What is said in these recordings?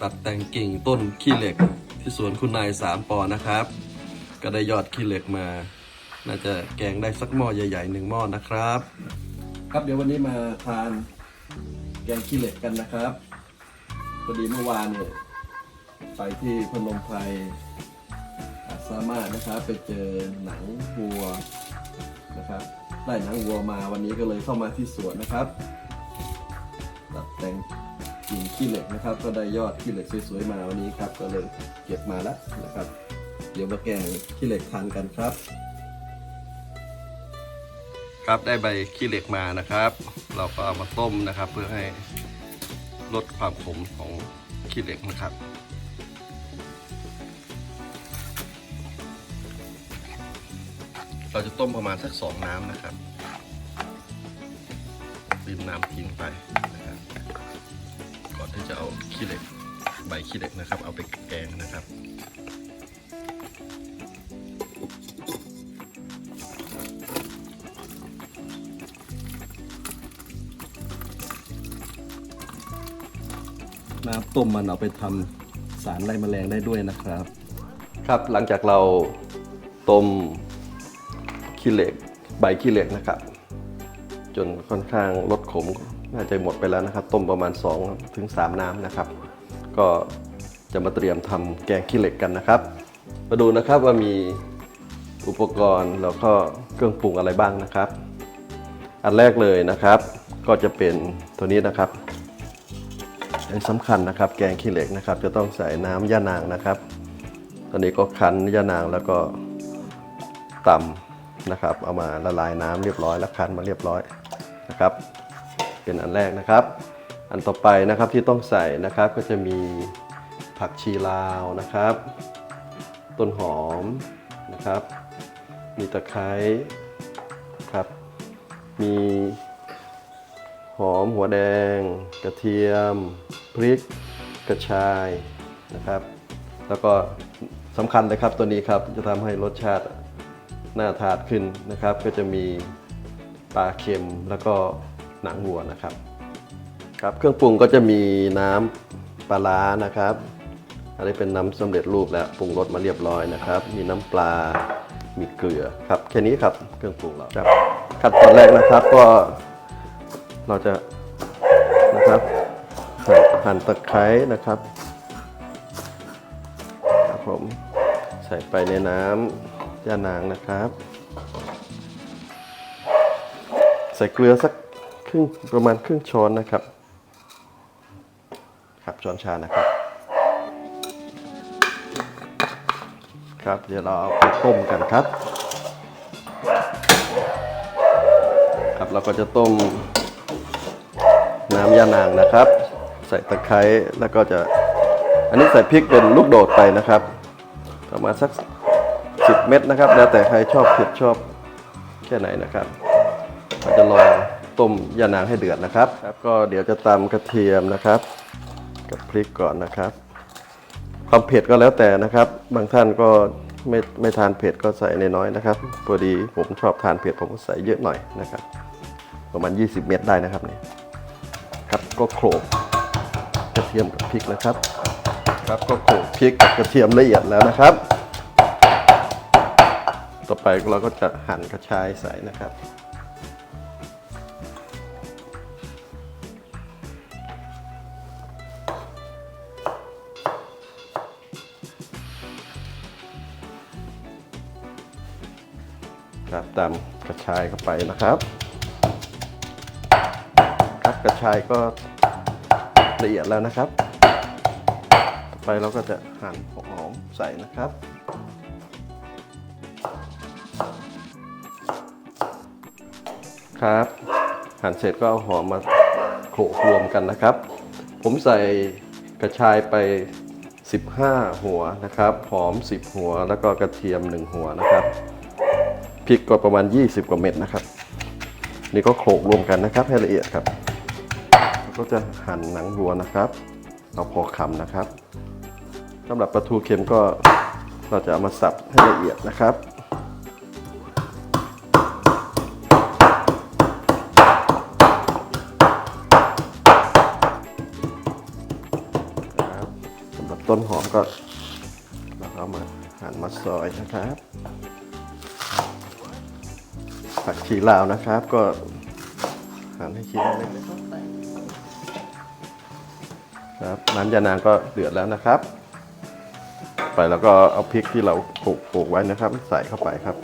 ตัดแต่งกิ่งต้นขี้เหล็กที่สวนคุณนายสามปอนะครับ ก็ได้ยอดขี้เหล็กมา น่าจะแกงได้สักหม้อใหญ่ๆหนึ่งหม้อนะครับ ครับเดี๋ยววันนี้มาทานแกงขี้เหล็กกันนะครับพอดีเมื่อวานเนี่ยไปที่พนมไพรสามารถนะครับไปเจอหนังวัวนะครับ ได้หนังวัวมาวันนี้ก็เลยเข้ามาที่สวนนะครับตัดแต่ง ขี้เหล็กนะครับ ก็ได้ยอดขี้เหล็กสวยๆมาวันนี้ครับ ก็เลยเก็บมาแล้วนะครับ เดี๋ยวมาแกงขี้เหล็กทานกันครับ ครับได้ใบขี้เหล็กมานะครับ เราก็เอามาต้มนะครับ เพื่อให้ลดความขมของขี้เหล็กนะครับเราจะต้มประมาณสักสองน้ำนะครับริมน้ำทิ้งไปนะครับ ที่จะเอาขี้เหล็กใบขี้เหล็กนะครับ เอาไปแกงนะครับน้ำต้มมันเอาไปทำสารไล่แมลงได้ด้วยนะครับ ครับหลังจากเราต้มขี้เหล็กใบขี้เหล็กนะครับ จนค่อนข้างลดขม น่าจะหมดไปแล้วนะครับ ต้มประมาณ 2 ถึง 3 น้ำนะครับ ก็จะมาเตรียมทำแกงขี้เหล็กกันนะครับ มาดูนะครับว่ามีอุปกรณ์แล้วก็เครื่องปรุงอะไรบ้างนะครับ อันแรกเลยนะครับ ก็จะเป็นตัวนี้นะครับอันสำคัญนะครับ แกงขี้เหล็กนะครับ จะต้องใส่น้ำย่านางนะครับ ตอนนี้ก็คั้นย่านางแล้วก็ตำนะครับ เอามาละลายน้ำเรียบร้อยแล้วคั้นมาเรียบร้อยนะครับ เป็นอันแรกนะครับ อันต่อไปนะครับที่ต้องใส่นะครับก็จะมีผักชีลาวนะครับ ต้นหอมนะครับ มีตะไคร้ครับ มีหอมหัวแดง กระเทียม พริก กระชายนะครับ แล้วก็สำคัญเลยครับตัวนี้ครับจะทำให้รสชาติน่าทานขึ้นนะครับ ก็จะมีปลาเค็มแล้วก็ หนังวัวนะครับ ครับเครื่องปรุงก็จะมีน้ำปลาร้านะครับ อันนี้เป็นน้ำสำเร็จรูปแล้วปรุงรสมาเรียบร้อยนะครับ มีน้ำปลา มีเกลือครับแค่นี้ครับเครื่องปรุงเราครับขั้นตอนแรกนะครับก็เราจะนะครับหั่นหั่นตะไคร้นะครับครับผมใส่ไปในน้ำย่านางนะครับ ใส่เกลือสัก รึ่งประมาณครึ่งช้อนนะครับ ครับช้อนชานะครับ ครับเดี๋ยวเราเอาไปต้มกันครับ ครับเราก็จะต้มน้ำยานางนะครับ ใส่ตะไคร้แล้วก็จะ อันนี้ใส่พริกเป็นลูกโดดไปนะครับ ประมาณสัก10เม็ดนะครับ แล้วแต่ใครชอบเผ็ดชอบแค่ไหนนะครับเราจะลอง ต้มยานางให้เดือดนะครับครับก็เดี๋ยวจะตำกระเทียมนะครับ กับพริกก่อนนะครับ ความเผ็ดก็แล้วแต่นะครับ บางท่านก็ไม่ไม่ทานเผ็ดก็ใส่น้อยๆนะครับพอดีผมชอบทานเผ็ดผมก็ใส่เยอะหน่อยนะครับ ประมาณ 20 เม็ดได้นะครับนี่ครับก็โขลกกระเทียมกับพริกนะครับ ครับก็โขลกพริกกับกระเทียมละเอียดแล้วนะครับ ต่อไปเราก็จะหั่นกระชายใส่นะครับ ครับตามกระชายเข้าไปนะครับครับกระชายก็ละเอียดแล้วนะครับ ต่อไปเราก็จะหั่นหอมใส่นะครับครับหั่นเสร็จก็เอาหอมมาโขลกรวมกันนะครับ ผมใส่กระชายไป 15 หัวนะครับ หอม 10 หัว แล้วก็กระเทียม 1 หัวนะครับ พริกก็ประมาณ 20 กว่าเม็ดนะครับ นี่ก็โขลกรวมกันนะครับให้ละเอียดครับ ก็จะหั่นหนังวัวนะครับ เอาพอคำนะครับสำหรับปลาทูเค็มก็เราจะเอามาสับให้ละเอียดนะครับครับต้นหอมก็เราเอามาหั่นมาซอยนะครับ ผักชีลาวนะครับ ก็หั่นให้ชิ้นเล็กๆครับน้ำยานางก็เดือดแล้วนะครับ ไปแล้วก็เอาพริกที่เราโขลกโขลกไว้นะครับ ใส่เข้าไปครับ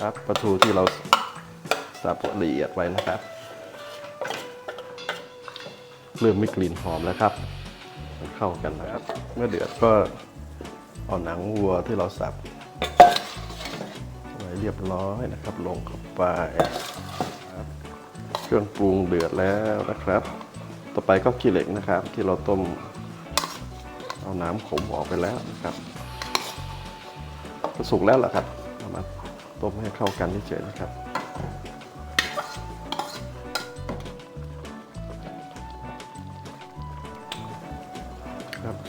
ครับปลาทูที่เราสับละเอียดไว้นะครับ เริ่มมีกลิ่นหอมแล้วครับ เข้ากันนะครับ เมื่อเดือดก็เอาหนังวัวที่เราสับไว้เรียบร้อยนะครับ ลงเข้าไปเครื่องปรุงเดือดแล้วนะครับ ต่อไปก็ขี้เหล็กนะครับ ที่เราต้มเอาน้ำขมออกไปแล้วนะครับก็สุกแล้วล่ะครับเอามาต้มให้เข้ากันเฉยๆนะครับ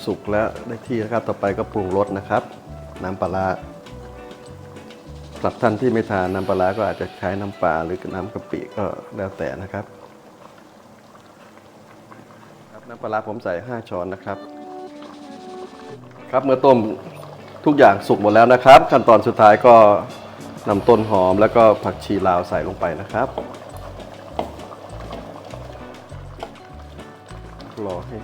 สุกแล้วได้ที่นะครับ ต่อไปก็ปรุงรสนะครับ น้ำปลาสำหรับท่านที่ไม่ทานน้ำปลาก็อาจจะใช้น้ำปลาหรือน้ำกะปิก็แล้วแต่นะครับครับน้ำปลาผมใส่ 5 ช้อนนะครับ ครับเมื่อต้มทุกอย่างสุกหมดแล้วนะครับ ขั้นตอนสุดท้ายก็นำต้นหอมแล้วก็ผักชีลาวใส่ลงไปนะครับรอให้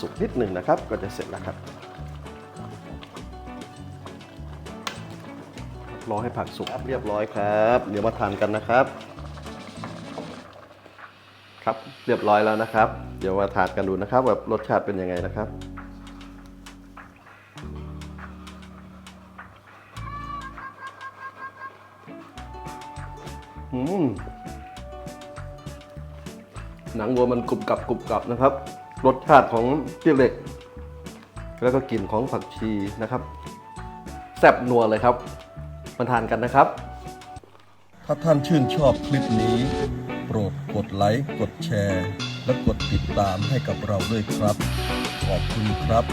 สุกนิดหนึ่งนะครับ ก็จะเสร็จแล้วครับรอให้ผักสุกเรียบร้อยครับ เดี๋ยวมาทานกันนะครับ ครับเรียบร้อยแล้วนะครับ เดี๋ยวมาทานกันดูนะครับแบบรสชาติเป็นยังไงนะครับอืมหนังวัวมันกรุบกรับกรุบกรับนะครับ รสชาติของที่เหล็ก แล้วก็กลิ่นของผักชีนะครับ แซ่บนัวเลยครับ มาทานกันนะครับ ถ้าท่านชื่นชอบคลิปนี้ โปรดกดไลค์กดแชร์ และกดติดตามให้กับเราด้วยครับ ขอบคุณครับ